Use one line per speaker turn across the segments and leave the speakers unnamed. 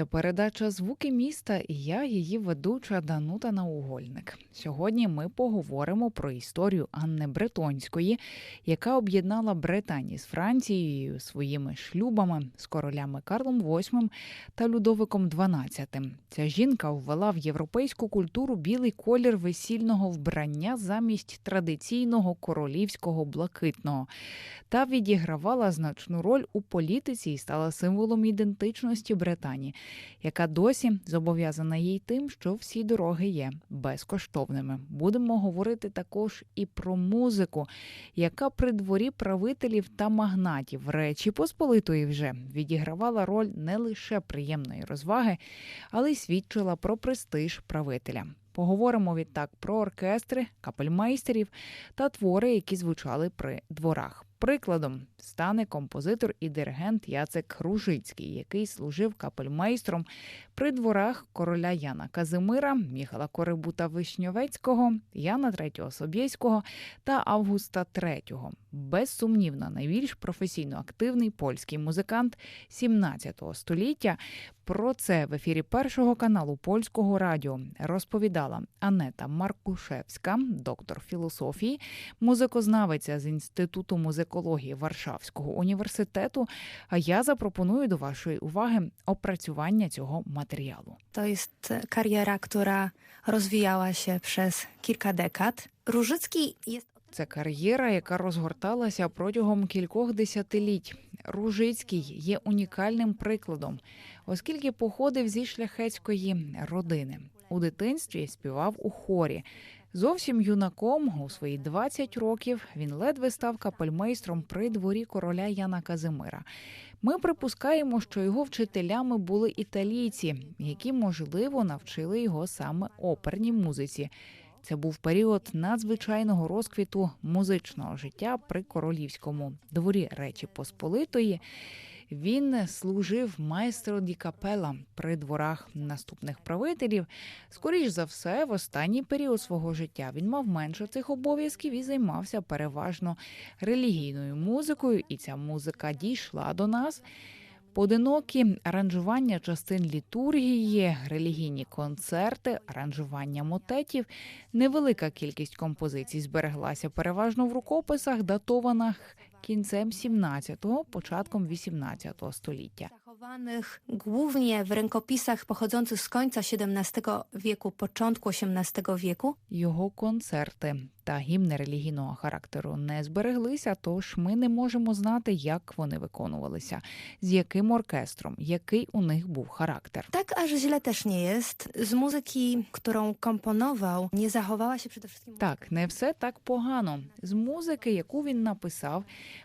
Це передача Звуки міста і я, її ведуча Данута Наугольник. Сьогодні ми поговоримо про історію Анни Бретонської, яка об'єднала Британію з Францією своїми шлюбами з королями Карлом VIII та Людовиком XII. Ця жінка ввела в європейську культуру білий колір весільного вбрання замість традиційного королівського блакитного та відігравала значну роль у політиці і стала символом ідентичності Британії яка досі зобов'язана їй тим, що всі дороги є безкоштовними. Будемо говорити також і про музику, яка при дворі правителів та магнатів Речі Посполитої вже відігравала роль не лише приємної розваги, але й свідчила про престиж правителя. Поговоримо відтак про оркестри, капельмейстерів та твори, які звучали при дворах. Прикладом стане композитор і диригент Яцек Ружицький, який служив капельмейстром при дворах короля Яна Казимира, Міхала Корибута Вишньовецького, Яна III Собєського та Августа III. Безсумнівно, найбільш професійно активний польський музикант 17 століття. Про це в ефірі першого каналу польського радіо розповідала Анета Маркушевська, доктор філософії, музикознавиця з інституту музикології Варшавського університету. А я запропоную до вашої уваги опрацювання цього матеріалу.
To jest kariera, która rozwijała się przez kilka dekad. Różycki
Це кар'єра, яка розгорталася протягом кількох десятиліть. Ружицький є унікальним прикладом, оскільки походив зі шляхетської родини. У дитинстві співав у хорі. Зовсім юнаком у свої 20 років він ледве став капельмейстром при дворі короля Яна Казимира. Ми припускаємо, що його вчителями були італійці, які можливо навчили його саме оперній музиці. Це був період надзвичайного розквіту музичного життя при королівському дворі Речі Посполитої. Він служив майстро ді капела при дворах наступних правителів. Скоріш за все, в останній період свого життя він мав менше цих обов'язків і займався переважно релігійною музикою, і ця музика дійшла до нас. Поодинокі аранжування частин літургії, релігійні концерти, аранжування мотетів, невелика кількість композицій збереглася переважно в рукописах, датованих кінцем 17-го, початком 18-го століття.
Zachowanych głównie w rękopisach pochodzących z końca XVII wieku, początku XVIII wieku.
Його концерти та гімни релігійного характеру не збереглися, тож ми не можемо знати, як вони виконувалися, з яким оркестром, який у них був характер.
Tak aż źle też nie jest. Z muzyki, którą komponował, nie zachowała się przede wszystkim.
Так, не все так погано. З музики, яку він написав,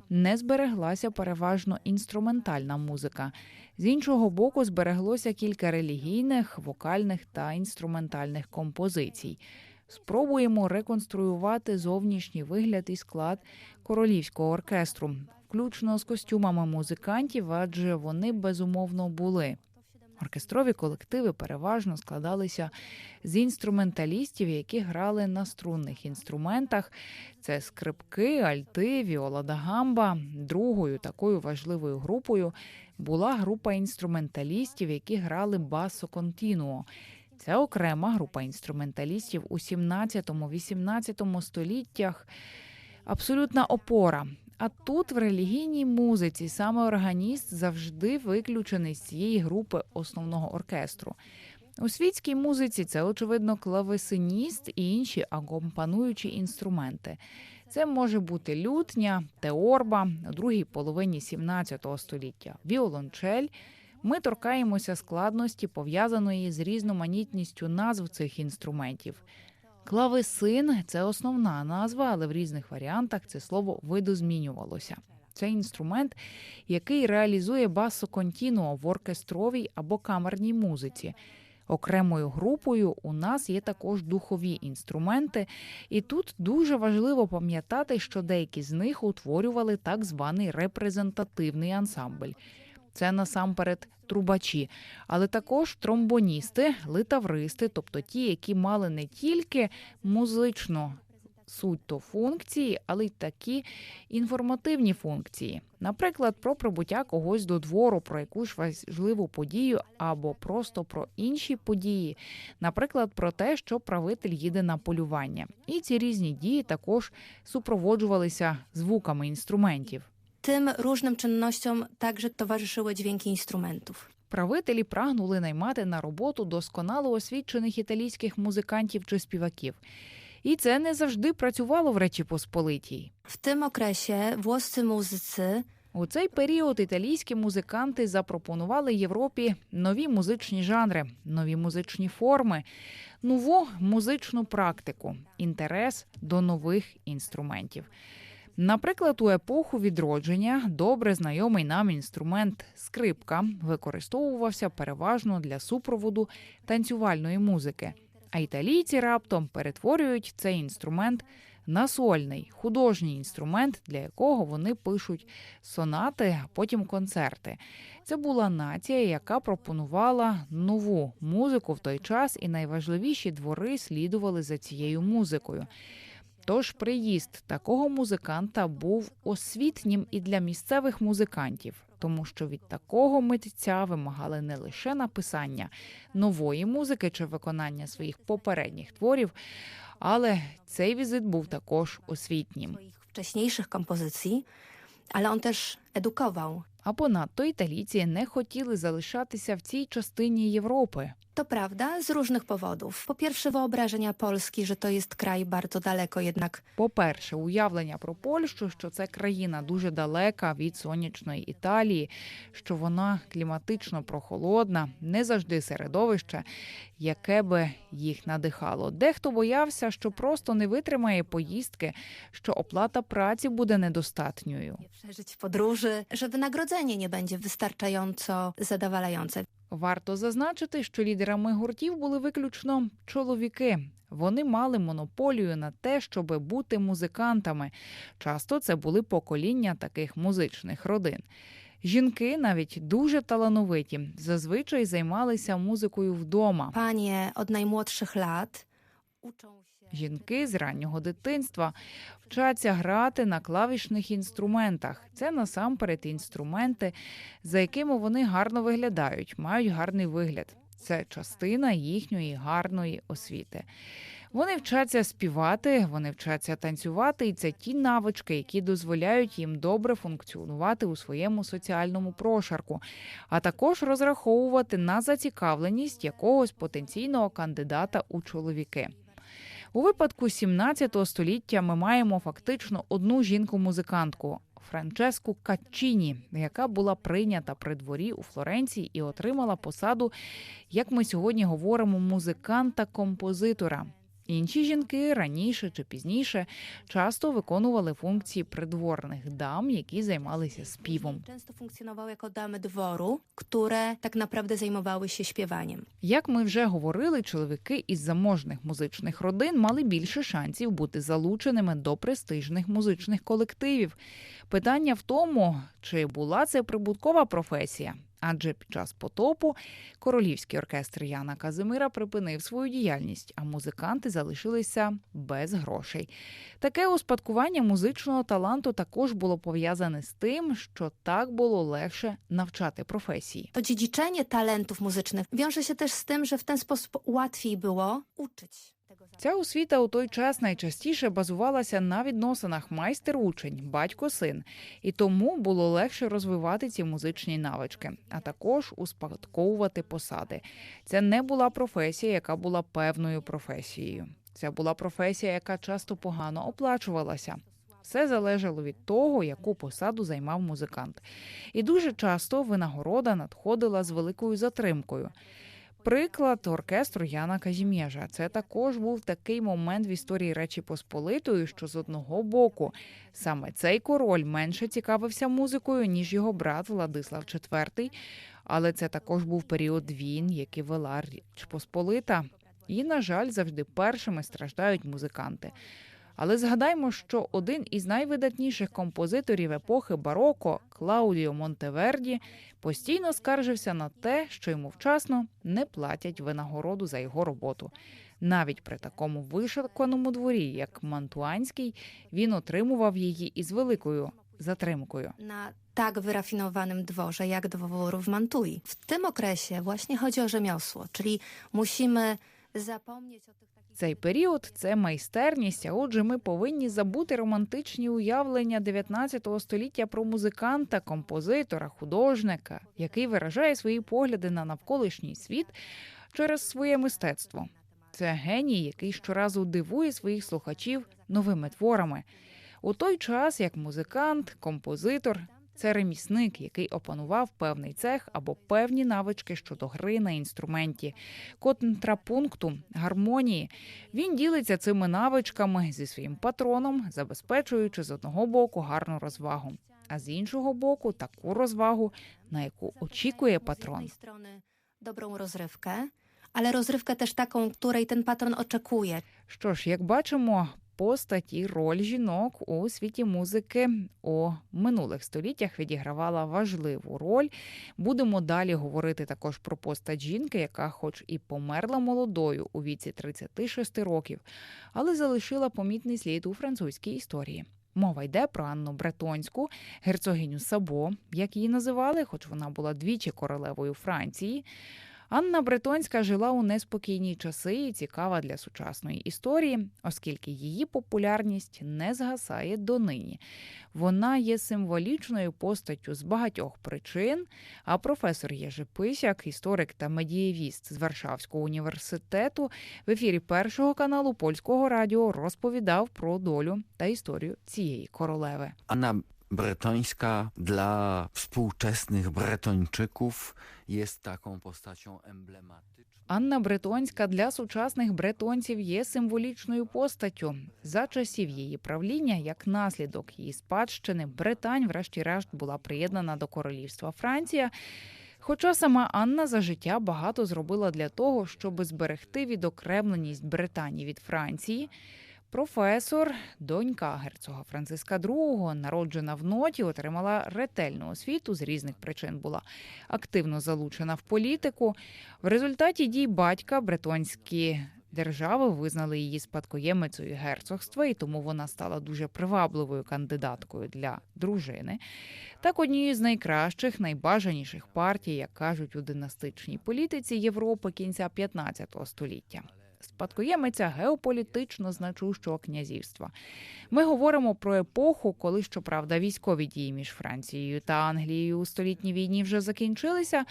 не збереглася переважно інструментальна музика. З іншого боку, збереглося кілька релігійних, вокальних та інструментальних композицій. Спробуємо реконструювати зовнішній вигляд і склад королівського оркестру, включно з костюмами музикантів, адже вони безумовно були. Оркестрові колективи переважно складалися з інструменталістів, які грали на струнних інструментах. Це скрипки, альти, віола да гамба. Другою такою важливою групою була група інструменталістів, які грали басо контінуо. Це окрема група інструменталістів у 17-18 століттях. Абсолютна опора. А тут в релігійній музиці саме органіст завжди виключений з цієї групи основного оркестру. У світській музиці це, очевидно, клавесиніст і інші акомпануючі інструменти. Це може бути лютня, теорба у другій половині 17 століття, віолончель. Ми торкаємося складності, пов'язаної з різноманітністю назв цих інструментів. Клавесин це основна назва, але в різних варіантах це слово видозмінювалося. Це інструмент, який реалізує басо контінуо в оркестровій або камерній музиці. Окремою групою у нас є також духові інструменти, і тут дуже важливо пам'ятати, що деякі з них утворювали так званий репрезентативний ансамбль. Це насамперед трубачі, але також тромбоністи, литавристи, тобто ті, які мали не тільки музично суть то функції, але й такі інформативні функції. Наприклад, про прибуття когось до двору, про якусь важливу подію або просто про інші події, наприклад, про те, що правитель їде на полювання. І ці різні дії також супроводжувалися звуками інструментів.
Tym różnym czynnościom także towarzyszyły dźwięki instrumentów.
Правителі прагнули наймати на роботу досконало освічених італійських музикантів чи співаків. І це не завжди працювало в Речі Посполитій.
W tym okresie włoscy muzycy
У цей період італійські музиканти запропонували Європі нові музичні жанри, нові музичні форми, нову музичну практику, інтерес до нових інструментів. Наприклад, у епоху відродження добре знайомий нам інструмент скрипка використовувався переважно для супроводу танцювальної музики. А італійці раптом перетворюють цей інструмент на сольний художній інструмент, для якого вони пишуть сонати, а потім концерти. Це була нація, яка пропонувала нову музику в той час, і найважливіші двори слідували за цією музикою. Тож приїзд такого музиканта був освітнім і для місцевих музикантів, тому що від такого митця вимагали не лише написання нової музики чи виконання своїх попередніх творів, але цей візит був також освітнім.
swoich wcześniejszych kompozycji, ale on też edukował.
А понадто італійці не хотіли залишатися в цій частині Європи.
To prawda, z różnych powodów. Po pierwsze, wyobrażenia Polski, że to jest kraj bardzo daleko jednak
По-перше, уявлення про Польщу, що це країна дуже далека від сонячної Італії, що вона кліматично прохолодна, не завжди середовище, яке би їх надихало. Дехто боявся, що просто не витримає поїздки, що оплата праці буде недостатньою.
przeżyć podróży, że wynagrodzenie nie będzie wystarczająco zadowalające.
Варто зазначити, що лідерами гуртів були виключно чоловіки. Вони мали монополію на те, щоб бути музикантами. Часто це були покоління таких музичних родин. Жінки, навіть дуже талановиті, зазвичай займалися музикою вдома.
Najmłodszych lat uczą się.
Жінки з раннього дитинства вчаться грати на клавішних інструментах. Це насамперед інструменти, за якими вони гарно виглядають, мають гарний вигляд. Це частина їхньої гарної освіти. Вони вчаться співати, вони вчаться танцювати, і це ті навички, які дозволяють їм добре функціонувати у своєму соціальному прошарку, а також розраховувати на зацікавленість якогось потенційного кандидата у чоловіки. У випадку 17 століття ми маємо фактично одну жінку-музикантку Франческу Каччіні, яка була прийнята при дворі у Флоренції і отримала посаду, як ми сьогодні говоримо, музиканта-композитора. Інші жінки раніше чи пізніше часто виконували функції придворних дам, які займалися співом.
Funkcjonowały jako damy dworu, które tak naprawdę zajmowały się śpiewaniem.
Як ми вже говорили, чоловіки із заможних музичних родин мали більше шансів бути залученими до престижних музичних колективів. Питання в тому, чи була це прибуткова професія. Адже під час потопу королівський оркестр Яна Казимира припинив свою діяльність, а музиканти залишилися без грошей. Таке успадкування музичного таланту також було пов'язане з тим, що так було легше навчати професії.
To dziedziczenie talentów muzycznych wiąże się też z tym, że w ten sposób łatwiej było uczyć.
Ця освіта у той час найчастіше базувалася на відносинах майстер-учень, батько-син, і тому було легше розвивати ці музичні навички, а також успадковувати посади. Це не була професія, яка була певною професією. Це була професія, яка часто погано оплачувалася. Все залежало від того, яку посаду займав музикант. І дуже часто винагорода надходила з великою затримкою. Приклад оркестру Яна Казімєжа. Це також був такий момент в історії Речі Посполитої, що з одного боку саме цей король менше цікавився музикою, ніж його брат Владислав IV, але це також був період війн, які вела Річ Посполита. І, на жаль, завжди першими страждають музиканти. Але згадаймо, що один із найвидатніших композиторів епохи бароко Клаудіо Монтеверді постійно скаржився на те, що йому вчасно не платять винагороду за його роботу. Навіть при такому вишуканому дворі, як Мантуанський, він отримував її із великою затримкою.
Na tak wyrafinowanym dworze jak dworu w Mantui. W tym okresie właśnie chodzi o rzemiosło, czyli musimy
Цей період це майстерність. А отже, ми повинні забути романтичні уявлення 19 століття про музиканта, композитора, художника, який виражає свої погляди на навколишній світ через своє мистецтво. Це геній, який щоразу дивує своїх слухачів новими творами. У той час, як музикант, композитор це ремісник, який опанував певний цех або певні навички щодо гри на інструменті, контрапункту, гармонії. Він ділиться цими навичками зі своїм патроном, забезпечуючи з одного боку гарну розвагу, а з іншого боку таку розвагу, на яку очікує патрон.
dobrą rozrywkę, ale rozrywkę też taką, której ten patron oczekuje.
Що ж, як бачимо, постать і роль жінок у світі музики у минулих століттях відігравала важливу роль. Будемо далі говорити також про постать жінки, яка, хоч і померла молодою у віці 36 років, але залишила помітний слід у французькій історії. Мова йде про Анну Бретонську, герцогиню Сабо, як її називали, хоч вона була двічі королевою Франції. Анна Бретонська жила у неспокійні часи і цікава для сучасної історії, оскільки її популярність не згасає донині. Вона є символічною постаттю з багатьох причин. А професор Єжи Писяк, історик та медієвіст з Варшавського університету, в ефірі першого каналу польського радіо розповідав про долю та історію цієї королеви.
Anna Bretońska dla współczesnych Bretończyków jest taką postacią emblematyczną.
Анна Бретонська для сучасних бретонців є символічною постаттю. За часів її правління, як наслідок її спадщини, Британь, врешті-решт, була приєднана до королівства Франція. Хоча сама Анна за життя багато зробила для того, щоб зберегти відокремленість Британії від Франції. Професор, донька герцога Франциска II, народжена в ноті, отримала ретельну освіту з різних причин була активно залучена в політику. В результаті дій батька бретонські держави визнали її спадкоємицею герцогства, і тому вона стала дуже привабливою кандидаткою для дружини. Так, однією з найкращих, найбажаніших партій, як кажуть у династичній політиці Європи кінця 15 століття. Спадкоємиця геополітично значущого князівства. Ми говоримо про епоху, коли, щоправда, військові дії між Францією та Англією у столітній війні вже закінчилися.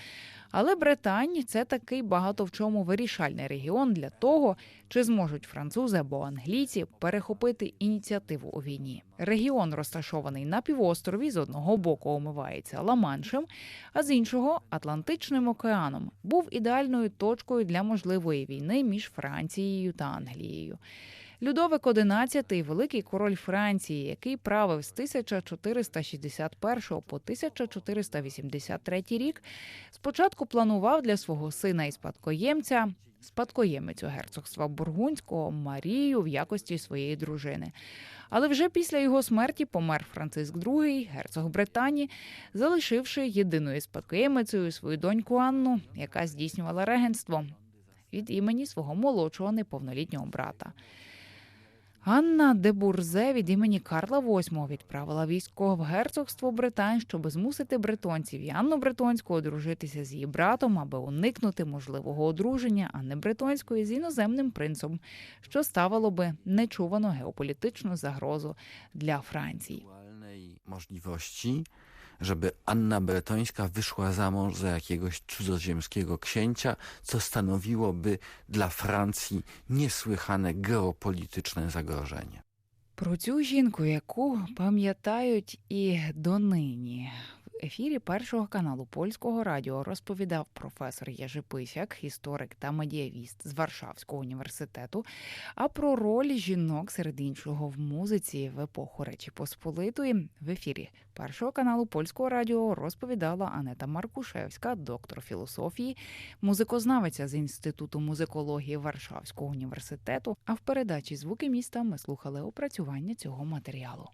Але Британь це такий багато в чому вирішальний регіон для того, чи зможуть французи або англійці перехопити ініціативу у війні. Регіон розташований на півострові, з одного боку омивається Ла-Маншем, а з іншого Атлантичним океаном. Був ідеальною точкою для можливої війни між Францією та Англією. Людовик XI – великий король Франції, який правив з 1461 по 1483 рік, спочатку планував для свого сина і спадкоємця спадкоємицю герцогства Бургундського Марію в якості своєї дружини. Але вже після його смерті помер Франциск II, герцог Британії, залишивши єдиною спадкоємицею свою доньку Анну, яка здійснювала регенство від імені свого молодшого неповнолітнього брата. Анна де Бурзе від імені Карла VIII відправила військо в герцогство Британь, щоб змусити бретонців і Анну Бретонську одружитися з її братом, аби уникнути можливого одруження Анни Бретонської з іноземним принцем, що ставило би нечувану геополітичну загрозу для Франції.
Możliwości, żeby Anna Bretońska wyszła za mąż za jakiegoś cudzoziemskiego księcia, co stanowiłoby dla Francji niesłychane geopolityczne zagrożenie.
Про цю жінку, яку пам'ятають і донині. ефірі першого каналу польського радіо розповідав професор Єжи Писяк, історик та медіавіст з Варшавського університету. А про роль жінок серед іншого в музиці в епоху Речі Посполитої в ефірі першого каналу польського радіо розповідала Анета Маркушевська, доктор філософії, музикознавиця з інституту музикології Варшавського університету. А в передачі Звуки міста ми слухали опрацювання цього матеріалу.